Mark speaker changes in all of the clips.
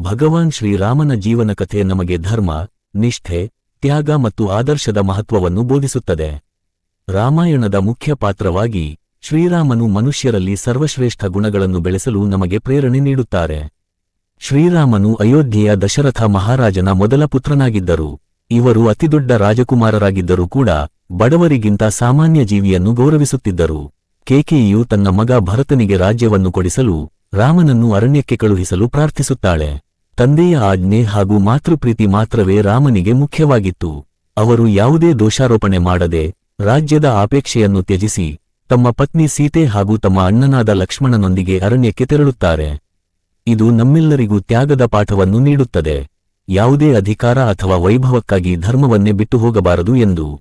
Speaker 1: ಭಗವಾನ್ ಶ್ರೀರಾಮನ ಜೀವನ ಕಥೆ ನಮಗೆ ಧರ್ಮ, ನಿಷ್ಠೆ, ತ್ಯಾಗ ಮತ್ತು ಆದರ್ಶದ ಮಹತ್ವವನ್ನು ಬೋಧಿಸುತ್ತದೆ. ರಾಮಾಯಣದ ಮುಖ್ಯ ಪಾತ್ರವಾಗಿ ಶ್ರೀರಾಮನು ಮನುಷ್ಯರಲ್ಲಿ ಸರ್ವಶ್ರೇಷ್ಠ ಗುಣಗಳನ್ನು ಬೆಳೆಸಲು ನಮಗೆ ಪ್ರೇರಣೆ ನೀಡುತ್ತಾರೆ. ಶ್ರೀರಾಮನು ಅಯೋಧ್ಯೆಯ ದಶರಥ ಮಹಾರಾಜನ ಮೊದಲ ಪುತ್ರನಾಗಿದ್ದರು. ಇವರು ಅತಿದೊಡ್ಡ ರಾಜಕುಮಾರರಾಗಿದ್ದರೂ ಕೂಡ ಬಡವರಿಗಿಂತ ಸಾಮಾನ್ಯ ಜೀವಿಯನ್ನು ಗೌರವಿಸುತ್ತಿದ್ದರು. ಕೇಕೆಯು ತನ್ನ ಮಗ ಭರತನಿಗೆ ರಾಜ್ಯವನ್ನು ಕೊಡಿಸಲು ರಾಮನನ್ನು ಅರಣ್ಯಕ್ಕೆ ಕಳುಹಿಸಲು ಪ್ರಾರ್ಥಿಸುತ್ತಾಳೆ. ತಂದೆಯ ಆಜ್ಞೆ ಹಾಗೂ ಮಾತೃಪ್ರೀತಿ ಮಾತ್ರವೇ ರಾಮನಿಗೆ ಮುಖ್ಯವಾಗಿತ್ತು. ಅವರು ಯಾವುದೇ ದೋಷಾರೋಪಣೆ ಮಾಡದೆ, ರಾಜ್ಯದ ಆಪೇಕ್ಷೆಯನ್ನು ತ್ಯಜಿಸಿ, ತಮ್ಮ ಪತ್ನಿ ಸೀತೆ ಹಾಗೂ ತಮ್ಮ ಅಣ್ಣನಾದ ಲಕ್ಷ್ಮಣನೊಂದಿಗೆ ಅರಣ್ಯಕ್ಕೆ ತೆರಳುತ್ತಾರೆ. ಇದು ನಮ್ಮೆಲ್ಲರಿಗೂ ತ್ಯಾಗದ ಪಾಠವನ್ನು ನೀಡುತ್ತದೆ. ಯಾವುದೇ ಅಧಿಕಾರ ಅಥವಾ ವೈಭವಕ್ಕಾಗಿ ಧರ್ಮವನ್ನೇ ಬಿಟ್ಟು ಹೋಗಬಾರದು ಎಂದು.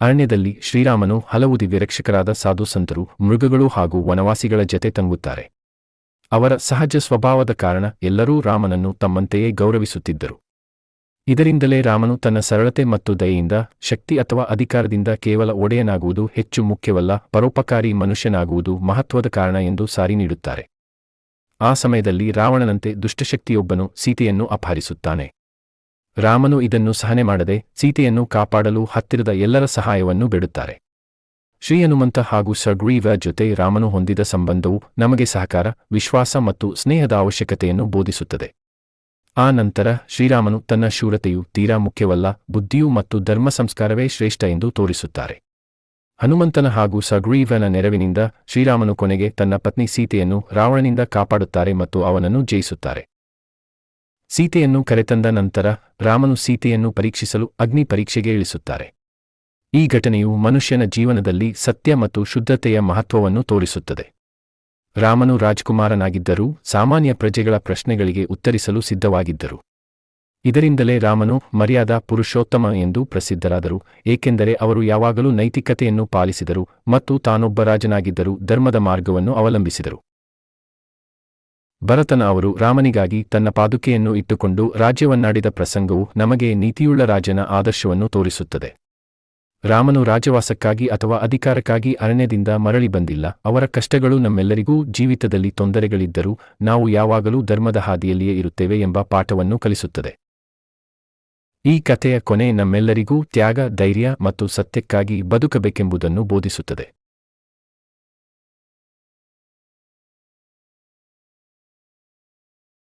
Speaker 2: ಅರಣ್ಯದಲ್ಲಿ ಶ್ರೀರಾಮನು ಹಲವು ದಿವ್ಯರಕ್ಷಕರಾದ ಸಾಧು ಸಂತರು ಮೃಗಗಳು ಹಾಗೂ ವನವಾಸಿಗಳ ಜತೆ ತಂಗುತ್ತಾರೆ ಅವರ ಸಹಜ ಸ್ವಭಾವದ ಕಾರಣ ಎಲ್ಲರೂ ರಾಮನನ್ನು ತಮ್ಮಂತೆಯೇ ಗೌರವಿಸುತ್ತಿದ್ದರು. ಇದರಿಂದಲೇ ರಾಮನು ತನ್ನ ಸರಳತೆ ಮತ್ತು ದಯೆಯಿಂದ ಶಕ್ತಿ ಅಥವಾ ಅಧಿಕಾರದಿಂದ ಕೇವಲ ಒಡೆಯನಾಗುವುದು ಹೆಚ್ಚು ಮುಖ್ಯವಲ್ಲ, ಪರೋಪಕಾರಿ ಮನುಷ್ಯನಾಗುವುದು ಮಹತ್ವದ ಕಾರಣ ಎಂದು ಸಾರಿ ನೀಡುತ್ತಾರೆ. ಆ ಸಮಯದಲ್ಲಿ ರಾವಣನಂತೆ ದುಷ್ಟಶಕ್ತಿಯೊಬ್ಬನು ಸೀತೆಯನ್ನು ಅಪಹರಿಸುತ್ತಾನೆ. ರಾಮನು ಇದನ್ನು ಸಹನೆ ಮಾಡದೆ ಸೀತೆಯನ್ನು ಕಾಪಾಡಲು ಹತ್ತಿರದ ಎಲ್ಲರ ಸಹಾಯವನ್ನು ಬೇಡುತ್ತಾರೆ. ಶ್ರೀ ಹನುಮಂತ ಹಾಗೂ ಸಗ್ರೀವ ಜೊತೆ ರಾಮನು ಹೊಂದಿದ ಸಂಬಂಧವು ನಮಗೆ ಸಹಕಾರ, ವಿಶ್ವಾಸ ಮತ್ತು ಸ್ನೇಹದ ಅವಶ್ಯಕತೆಯನ್ನು ಬೋಧಿಸುತ್ತದೆ. ಆ ನಂತರ ಶ್ರೀರಾಮನು ತನ್ನ ಶೂರತೆಯು ತೀರಾ ಮುಖ್ಯವಲ್ಲ, ಬುದ್ಧಿಯು ಮತ್ತು ಧರ್ಮ ಸಂಸ್ಕಾರವೇ ಶ್ರೇಷ್ಠ ಎಂದು ತೋರಿಸುತ್ತಾರೆ. ಹನುಮಂತನ ಹಾಗೂ ಸಗ್ರೀವನ ನೆರವಿನಿಂದ ಶ್ರೀರಾಮನು ಕೊನೆಗೆ ತನ್ನ ಪತ್ನಿ ಸೀತೆಯನ್ನು ರಾವಣನಿಂದ ಕಾಪಾಡುತ್ತಾರೆ ಮತ್ತು ಅವನನ್ನು ಜಯಿಸುತ್ತಾರೆ. ಸೀತೆಯನ್ನು ಕರೆತಂದ ನಂತರ ರಾಮನು ಸೀತೆಯನ್ನು ಪರೀಕ್ಷಿಸಲು ಅಗ್ನಿ ಪರೀಕ್ಷೆಗೆ ಇಳಿಸುತ್ತಾರೆ. ಈ ಘಟನೆಯು ಮನುಷ್ಯನ ಜೀವನದಲ್ಲಿ ಸತ್ಯ ಮತ್ತು ಶುದ್ಧತೆಯ ಮಹತ್ವವನ್ನು ತೋರಿಸುತ್ತದೆ. ರಾಮನು ರಾಜಕುಮಾರನಾಗಿದ್ದರೂ ಸಾಮಾನ್ಯ ಪ್ರಜೆಗಳ ಪ್ರಶ್ನೆಗಳಿಗೆ ಉತ್ತರಿಸಲು ಸಿದ್ಧವಾಗಿದ್ದರು. ಇದರಿಂದಲೇ ರಾಮನು ಮರ್ಯಾದಾ ಪುರುಷೋತ್ತಮ ಎಂದು ಪ್ರಸಿದ್ಧರಾದರು, ಏಕೆಂದರೆ ಅವರು ಯಾವಾಗಲೂ ನೈತಿಕತೆಯನ್ನು ಪಾಲಿಸಿದರು ಮತ್ತು ತಾನೊಬ್ಬ ರಾಜನಾಗಿದ್ದರೂ ಧರ್ಮದ ಮಾರ್ಗವನ್ನು ಅವಲಂಬಿಸಿದರು. ಭರತನ ಅವರು ರಾಮನಿಗಾಗಿ ತನ್ನ ಪಾದುಕೆಯನ್ನು ಇಟ್ಟುಕೊಂಡು ರಾಜ್ಯವನ್ನಾಡಿದ ಪ್ರಸಂಗವು ನಮಗೆ ನೀತಿಯುಳ್ಳ ರಾಜನ ಆದರ್ಶವನ್ನು ತೋರಿಸುತ್ತದೆ. ರಾಮನು ರಾಜವಾಸಕ್ಕಾಗಿ ಅಥವಾ ಅಧಿಕಾರಕ್ಕಾಗಿ ಅರಣ್ಯದಿಂದ ಮರಳಿ ಬಂದಿಲ್ಲ. ಅವರ ಕಷ್ಟಗಳು ನಮ್ಮೆಲ್ಲರಿಗೂ ಜೀವಿತದಲ್ಲಿ ತೊಂದರೆಗಳಿದ್ದರೂ ನಾವು ಯಾವಾಗಲೂ ಧರ್ಮದ ಹಾದಿಯಲ್ಲಿಯೇ ಇರುತ್ತೇವೆ ಎಂಬ ಪಾಠವನ್ನು ಕಲಿಸುತ್ತದೆ. ಈ ಕಥೆಯ ಕೊನೆ ನಮ್ಮೆಲ್ಲರಿಗೂ ತ್ಯಾಗ, ಧೈರ್ಯ ಮತ್ತು ಸತ್ಯಕ್ಕಾಗಿ ಬದುಕಬೇಕೆಂಬುದನ್ನು ಬೋಧಿಸುತ್ತದೆ.